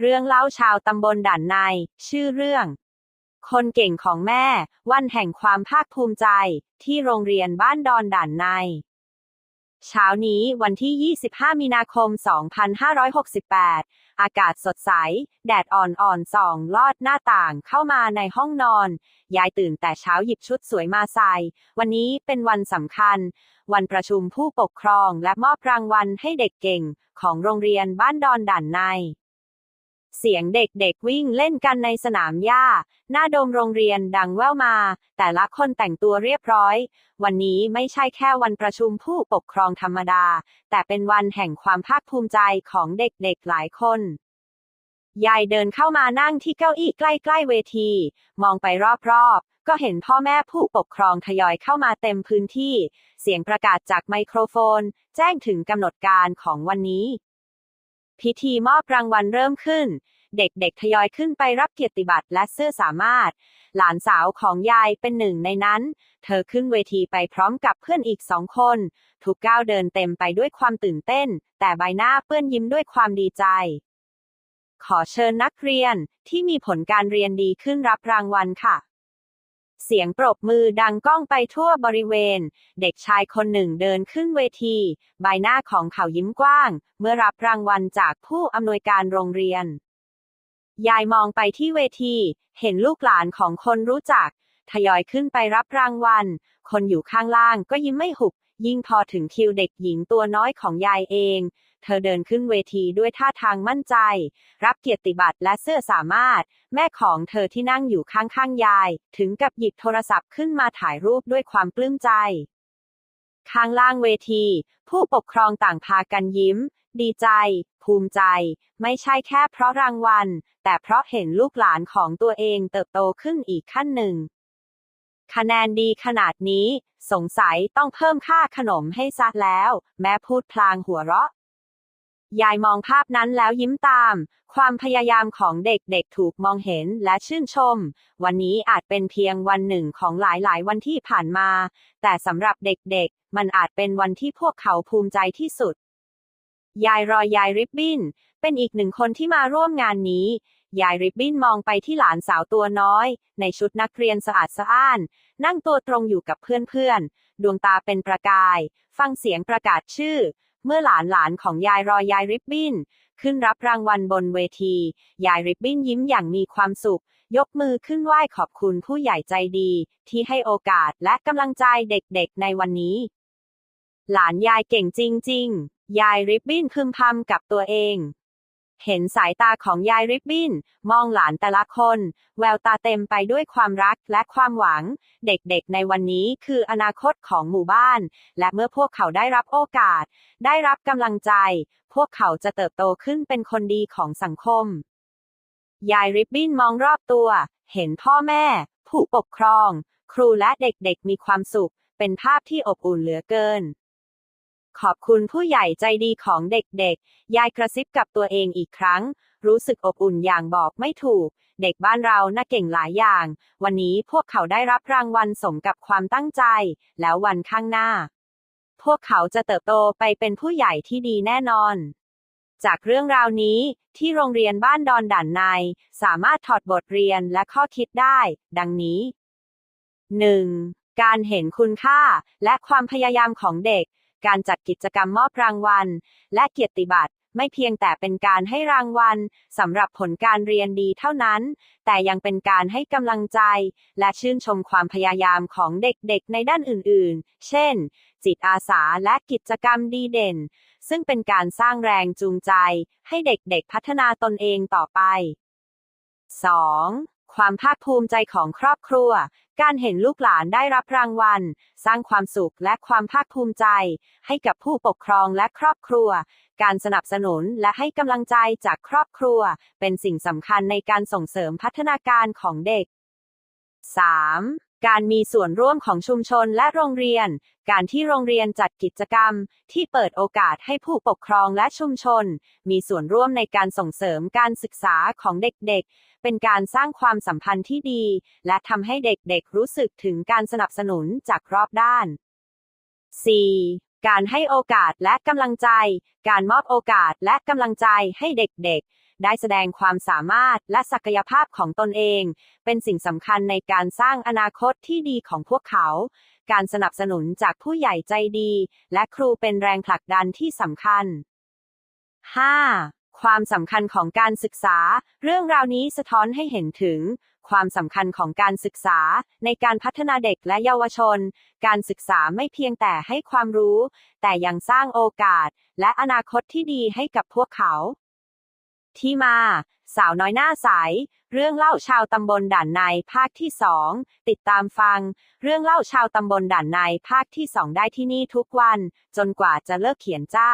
เรื่องเล่าชาวตำบลด่านใน ชื่อเรื่อง คนเก่งของแม่ วันแห่งความภาคภูมิใจ ที่โรงเรียนบ้านดอนด่านใน เช้านี้วันที่ 25 มีนาคม 2568 อากาศสดใส แดดอ่อนๆส่อง ลอดหน้าต่างเข้ามาในห้องนอน ยายตื่นแต่เช้าหยิบชุดสวยมาใส่ วันนี้เป็นวันสำคัญ วันประชุมผู้ปกครองและมอบรางวัลให้เด็กเก่ง ของโรงเรียนบ้านดอนด่านใน เสียงเด็กๆวิ่งเล่นกันในสนามหญ้า หน้าโดมโรงเรียนดังแว่วมา แต่ละคนแต่งตัวเรียบร้อย วันนี้ไม่ใช่แค่วันประชุมผู้ปกครองธรรมดา แต่เป็นวันแห่งความภาคภูมิใจของเด็กๆหลายคน ยายเดินเข้ามานั่งที่เก้าอี้ใกล้ๆเวที มองไปรอบๆก็เห็นพ่อแม่ผู้ปกครองทยอยเข้ามาเต็มพื้นที่ เสียงประกาศจากไมโครโฟน แจ้งถึงกำหนดการของวันนี้ พิธีมอบรางวัลเริ่มขึ้น เด็กๆ ทยอยขึ้นไปรับเกียรติบัตรและเสื้อสามารถ หลานสาวของยายเป็นหนึ่งในนั้น เธอขึ้นเวทีไปพร้อมกับเพื่อนอีกสองคน ทุกก้าวเดินเต็มไปด้วยความตื่นเต้น แต่ใบหน้าเปื้อนยิ้มด้วยความดีใจ ขอเชิญนักเรียนที่มีผลการเรียนดีขึ้นรับรางวัลค่ะ เสียงปรบมือดังก้องไปทั่วบริเวณ เด็กชายคนหนึ่งเดินขึ้นเวที ใบหน้าของเขายิ้มกว้าง เมื่อรับรางวัลจากผู้อำนวยการโรงเรียน ยายมองไปที่เวที เห็นลูกหลานของคนรู้จัก ทยอยขึ้นไปรับรางวัล คนอยู่ข้างล่างก็ยิ้มไม่หุบ ยิ่งพอถึงคิวเด็กหญิงตัวน้อยของยายเอง เธอเดินขึ้นเวทีด้วยท่าทางมั่นใจ รับเกียรติบัตรและเสื้อสามารถ แม่ของเธอที่นั่งอยู่ข้างๆยาย ถึงกับหยิบโทรศัพท์ขึ้นมาถ่ายรูปด้วยความปลื้มใจ ข้างล่างเวที ผู้ปกครองต่างพากันยิ้ม ดีใจ ภูมิใจ ไม่ใช่แค่เพราะรางวัล แต่เพราะเห็นลูกหลานของตัวเองเติบโตขึ้นอีกขั้นหนึ่งคะแนนดีขนาดนี้ สงสัยต้องเพิ่มค่าขนมให้ซะแล้ว แม่พูดพลางหัวเราะ ยายมองภาพนั้นแล้วยิ้มตาม ความพยายามของเด็กๆถูกมองเห็นและชื่นชม วันนี้อาจเป็นเพียงวันหนึ่งของหลายๆ วันที่ผ่านมา แต่สำหรับเด็กๆ มันอาจเป็นวันที่พวกเขาภูมิใจที่สุด ยายรอยยายริบบิ้น เป็นอีกหนึ่งคนที่มาร่วมงานนี้ ยายริบบิ้นมองไปที่หลานสาวตัวน้อย ในชุดนักเรียนสะอาดสะอ้าน นั่งตัวตรงอยู่กับเพื่อนๆ ดวงตาเป็นประกาย ฟังเสียงประกาศชื่อ เมื่อหลานหลานของยายรอยายริบบิ้น ขึ้นรับรางวัลบนเวที ยายริบบิ้นยิ้มอย่างมีความสุข ยกมือขึ้นไหว้ขอบคุณผู้ใหญ่ใจดี ที่ให้โอกาสและกำลังใจเด็กๆในวันนี้ หลานยายเก่งจริง ๆ ยายริบบิ้นพึมพำกับตัวเอง เห็นสายตาของยายริบบิ้นมองหลานแต่ละคน แววตาเต็มไปด้วยความรักและความหวัง เด็กๆในวันนี้คืออนาคตของหมู่บ้าน และเมื่อพวกเขาได้รับโอกาส ได้รับกำลังใจ พวกเขาจะเติบโตขึ้นเป็นคนดีของสังคม ยายริบบิ้นมองรอบตัว เห็นพ่อแม่ ผู้ปกครอง ครูและเด็กๆมีความสุข เป็นภาพที่อบอุ่นเหลือเกิน ขอบคุณผู้ใหญ่ใจดีของเด็กๆ ยายกระซิบกับตัวเองอีกครั้ง รู้สึกอบอุ่นอย่างบอกไม่ถูก เด็กบ้านเราน่าเก่งหลายอย่าง วันนี้พวกเขาได้รับรางวัลสมกับความตั้งใจ แล้ววันข้างหน้า พวกเขาจะเติบโตไปเป็นผู้ใหญ่ที่ดีแน่นอน จากเรื่องราวนี้ ที่โรงเรียนบ้านดอนด่านใน สามารถถอดบทเรียนและข้อคิดได้ ดังนี้ 1. การเห็นคุณค่าและความพยายามของเด็ก การจัดกิจกรรมมอบรางวัล และเกียรติบัตรไม่เพียงแต่เป็นการให้รางวัลสำหรับผลการเรียนดีเท่านั้น แต่ยังเป็นการให้กำลังใจ และชื่นชมความพยายามของเด็กๆ ในด้านอื่นๆ เช่น จิตอาสาและกิจกรรมดีเด่น ซึ่งเป็นการสร้างแรงจูงใจ ให้เด็กๆ พัฒนาตนเองต่อไป 2. ความภาคภูมิใจของครอบครัว การเห็นลูกหลานได้รับรางวัล สร้างความสุขและความภาคภูมิใจ ให้กับผู้ปกครองและครอบครัว การสนับสนุนและให้กำลังใจจากครอบครัว เป็นสิ่งสำคัญในการส่งเสริมพัฒนาการของเด็ก 3. การมีส่วนร่วมของชุมชนและโรงเรียน การที่โรงเรียนจัดกิจกรรม ที่เปิดโอกาสให้ผู้ปกครองและชุมชน มีส่วนร่วมในการส่งเสริมการศึกษาของเด็กๆ เป็นการสร้างความสัมพันธ์ที่ดี และทำให้เด็กๆ รู้สึกถึงการสนับสนุนจากรอบด้าน 4. การให้โอกาสและกำลังใจ การมอบโอกาสและกำลังใจให้เด็กๆ ได้แสดงความสามารถและศักยภาพของตนเอง เป็นสิ่งสำคัญในการสร้างอนาคตที่ดีของพวกเขา การสนับสนุนจากผู้ใหญ่ใจดี และครูเป็นแรงผลักดันที่สำคัญ 5. ความสำคัญของการศึกษา เรื่องราวนี้สะท้อนให้เห็นถึงความสำคัญของการศึกษาในการพัฒนาเด็กและเยาวชน การศึกษาไม่เพียงแต่ให้ความรู้ แต่ยังสร้างโอกาส และอนาคตที่ดีให้กับพวกเขา ที่มา สาวน้อยหน้าใส เรื่องเล่าชาวตำบลด่านในภาคที่สอง ติดตามฟัง เรื่องเล่าชาวตำบลด่านในภาคที่สองได้ที่นี่ทุกวัน จนกว่าจะเลิกเขียนจ้า